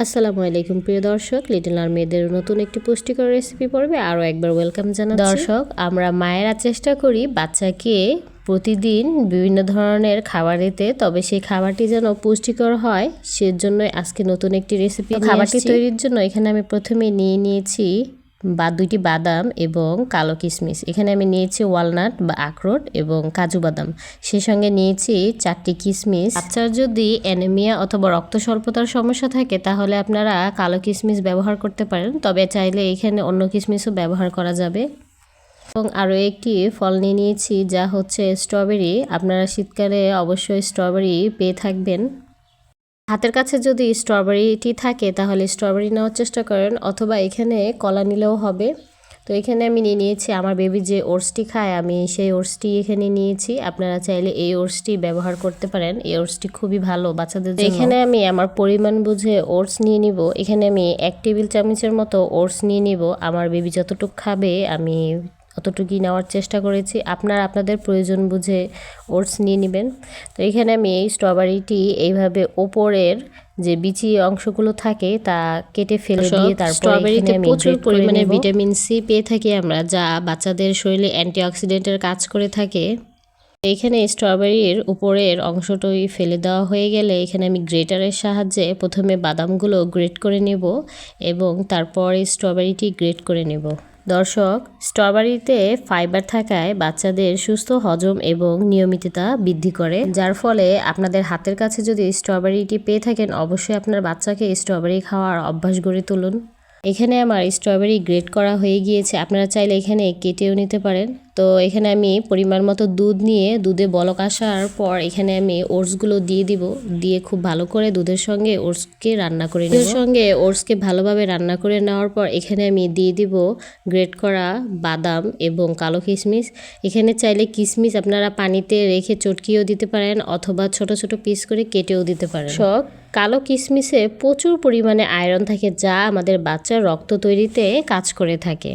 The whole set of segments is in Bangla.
আসসালামু আলাইকুম প্রিয় দর্শক। লিটল আর মেয়েদের নতুন একটি পুষ্টিকর রেসিপি পর্বে আরও একবার ওয়েলকাম জানা দর্শক আমরা মায়েরা চেষ্টা করি বাচ্চাকে প্রতিদিন বিভিন্ন ধরনের খাবার দিতে তবে সেই খাবারটি যেন পুষ্টিকর হয় সেজন্যই আজকে নতুন একটি রেসিপি খাবারটি তৈরির জন্য এখানে আমি প্রথমে নিয়ে নিয়েছি বা দুইটি বাদাম এবং কালো কিশমিশ। এখানে আমি নিয়েছি ওয়ালনাট বা আখরোট এবং কাজু বাদাম। সেই সঙ্গে নিয়েছি চারটি কিশমিশ। বাচ্চার যদি অ্যানেমিয়া অথবা রক্ত স্বল্পতার সমস্যা থাকে, তাহলে আপনারা কালো কিশমিশ ব্যবহার করতে পারেন। তবে চাইলে এখানে অন্য কিশমিশও ব্যবহার করা যাবে। এবং আরও একটি ফল নিয়ে নিয়েছি, যা হচ্ছে স্ট্রবেরি। আপনারা শীতকালে অবশ্যই স্ট্রবেরি পেয়ে থাকবেন। হাতের কাছে যদি স্ট্রবেরিটি থাকে, তাহলে স্ট্রবেরি নেওয়ার চেষ্টা করেন, অথবা এখানে কলা নিলেও হবে। তো এখানে আমি নিয়ে নিয়েছি, আমার বেবি যে ওটসটি খায়, আমি সেই ওটসটি এখানে নিয়েছি। আপনারা চাইলে এই ওটসটি ব্যবহার করতে পারেন। এই ওটসটি খুবই ভালো বাচ্চাদের এখানে আমি আমার পরিমাণ বুঝে ওটস নিয়ে নিব। এখানে আমি এক টেবিল চামচের মতো ওটস নিয়ে নিব। আমার বেবি যতটুকু খাবে, আমি অতটুকুই নেওয়ার চেষ্টা করেছি। আপনার আপনাদের প্রয়োজন বুঝে ওটস নিয়ে নেবেন। তো এখানে আমি এই স্ট্রবেরিটি এইভাবে ওপরের যে বিচি অংশগুলো থাকে তা কেটে ফেলে দিয়ে তারপর স্ট্রবেরিতে প্রচুর পরিমাণে ভিটামিন সি পেয়ে থাকি আমরা যা বাচ্চাদের শরীরে অ্যান্টিঅক্সিডেন্টের কাজ করে থাকে। এইখানে স্ট্রবেরির উপরের অংশটাই ফেলে দেওয়া হয়ে গেলে এখানে আমি গ্রেটারের সাহায্যে প্রথমে বাদামগুলো গ্রেট করে নেব এবং তারপর স্ট্রবেরিটি গ্রেট করে নেব। দর্শক, স্ট্রবেরিতে ফাইবার থাকায় বাচ্চাদের সুস্থ হজম এবং নিয়মিততা বৃদ্ধি করে। যার ফলে আপনাদের হাতের কাছে যদি স্ট্রবেরিটি পেয়ে থাকেন, অবশ্যই আপনার বাচ্চাকে স্ট্রবেরি খাওয়ার অভ্যাস গড়ে তুলুন। এখানে আমার স্ট্রবেরি গ্রেট করা হয়ে গিয়েছে। আপনারা চাইলে এখানে কেটেও নিতে পারেন। তো এখানে আমি পরিমাণ মতো দুধ নিয়ে দুধে বলক আসার পর এখানে আমি ওটসগুলো দিয়ে দিব। দিয়ে খুব ভালো করে দুধের সঙ্গে ওটসকে রান্না করে নিব। সঙ্গে ওটসকে ভালোভাবে রান্না করে নেওয়ার পর এখানে আমি দিয়ে দিব গ্রেট করা বাদাম এবং কালো কিশমিশ। এখানে চাইলে কিশমিশ আপনারা পানিতে রেখে চটকিয়েও দিতে পারেন অথবা ছোট ছোট পিস করে কেটেও দিতে পারেন। সব কালো কিশমিশে প্রচুর পরিমাণে আয়রন থাকে যা আমাদের বাচ্চার রক্ত তৈরিতে কাজ করে থাকে।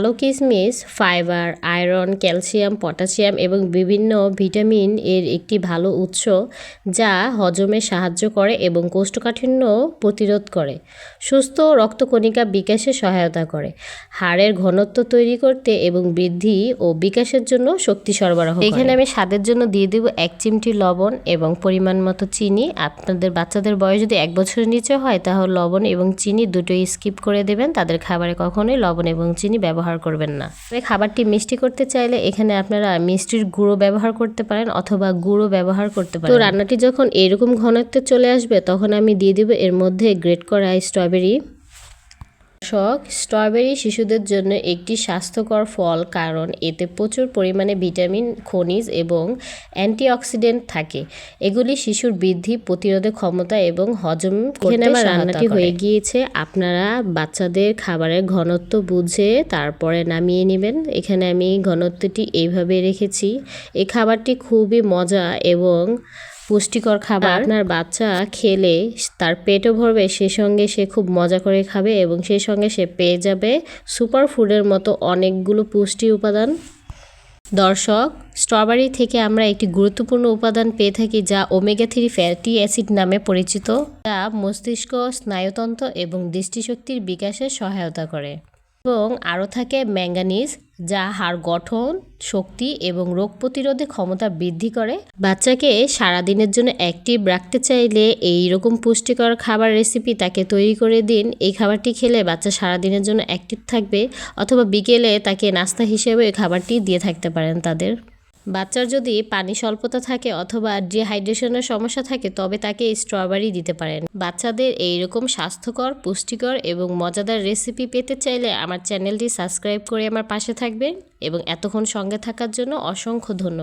কালো কিশমিশ ফাইবার, আয়রন, ক্যালসিয়াম, পটাশিয়াম এবং বিভিন্ন ভিটামিন এর একটি ভালো উৎস যা হজমে সাহায্য করে এবং কোষ্ঠকাঠিন্য প্রতিরোধ করে। সুস্থ রক্তকণিকা বিকাশে সহায়তা করে। হাড়ের ঘনত্ব তৈরি করতে এবং বৃদ্ধি ও বিকাশের জন্য শক্তি সরবরাহ এখানে আমি স্বাদের জন্য দিয়ে দেব এক চিমটি লবণ এবং পরিমাণ মতো চিনি। আপনাদের বাচ্চাদের বয়স যদি এক বছরের নিচে হয়, তাহলে লবণ এবং চিনি দুটোই স্কিপ করে দেবেন। তাদের খাবারে কখনোই লবণ এবং চিনি ব্যবহার ব্যবহার করবেন না। তবে খাবারটি মিষ্টি করতে চাইলে এখানে আপনারা মিষ্টির গুঁড়ো ব্যবহার করতে পারেন অথবা গুঁড়ো ব্যবহার করতে পারেন। তো রান্নাটি যখন এরকম ঘনত্বে চলে আসবে, তখন আমি দিয়ে দেবো এর মধ্যে গ্রেট করা স্ট্রবেরি। শখ স্ট্রবেরি শিশুদের জন্য একটি স্বাস্থ্যকর ফল কারণ এতে প্রচুর পরিমাণে ভিটামিন খনিজ এবং অ্যান্টিঅক্সিডেন্ট থাকে। এগুলি শিশুর বৃদ্ধি প্রতিরোধে ক্ষমতা এবং হজম এখানে আমার রান্নাটি হয়ে গিয়েছে। আপনারা বাচ্চাদের খাবারের ঘনত্ব বুঝে তারপরে নামিয়ে নেবেন। এখানে আমি ঘনত্বটি এইভাবে রেখেছি। এই খাবারটি খুবই মজা এবং পুষ্টিকর খাবার আপনার বাচ্চা খেলে তার পেটও ভরবে সে সঙ্গে সে খুব মজা করে খাবে এবং সেই সঙ্গে সে পেয়ে যাবে সুপার ফুডের মতো অনেকগুলো পুষ্টি উপাদান। দর্শক স্ট্রবেরি থেকে আমরা একটি গুরুত্বপূর্ণ উপাদান পেয়ে থাকি যা ওমেগা থ্রি ফ্যাটি অ্যাসিড নামে পরিচিত যা মস্তিষ্ক স্নায়ুতন্ত্র এবং দৃষ্টিশক্তির বিকাশে সহায়তা করে। এবং আরও থাকে ম্যাঙ্গানিজ যা হাড় গঠন, শক্তি এবং রোগ প্রতিরোধে ক্ষমতা বৃদ্ধি করে। বাচ্চাকে সারাদিনের জন্য অ্যাক্টিভ রাখতে চাইলে এই রকম পুষ্টিকর খাবার রেসিপি তাকে তৈরি করে দিন। এই খাবারটি খেলে বাচ্চা সারাদিনের জন্য অ্যাক্টিভ থাকবে অথবা বিকেলে তাকে নাস্তা হিসেবে এই খাবারটি দিয়ে থাকতে পারেন তাদের। বাচ্চার যদি পানি স্বল্পতা থাকে অথবা ডিহাইড্রেশনের সমস্যা থাকে, তবে তাকে স্ট্রবেরি দিতে পারেন। বাচ্চাদের এইরকম স্বাস্থ্যকর, পুষ্টিকর এবং মজাদার রেসিপি পেতে চাইলে আমার চ্যানেলটি সাবস্ক্রাইব করে আমার পাশে থাকবেন এবং এতক্ষণ সঙ্গে থাকার জন্য অসংখ্য ধন্যবাদ।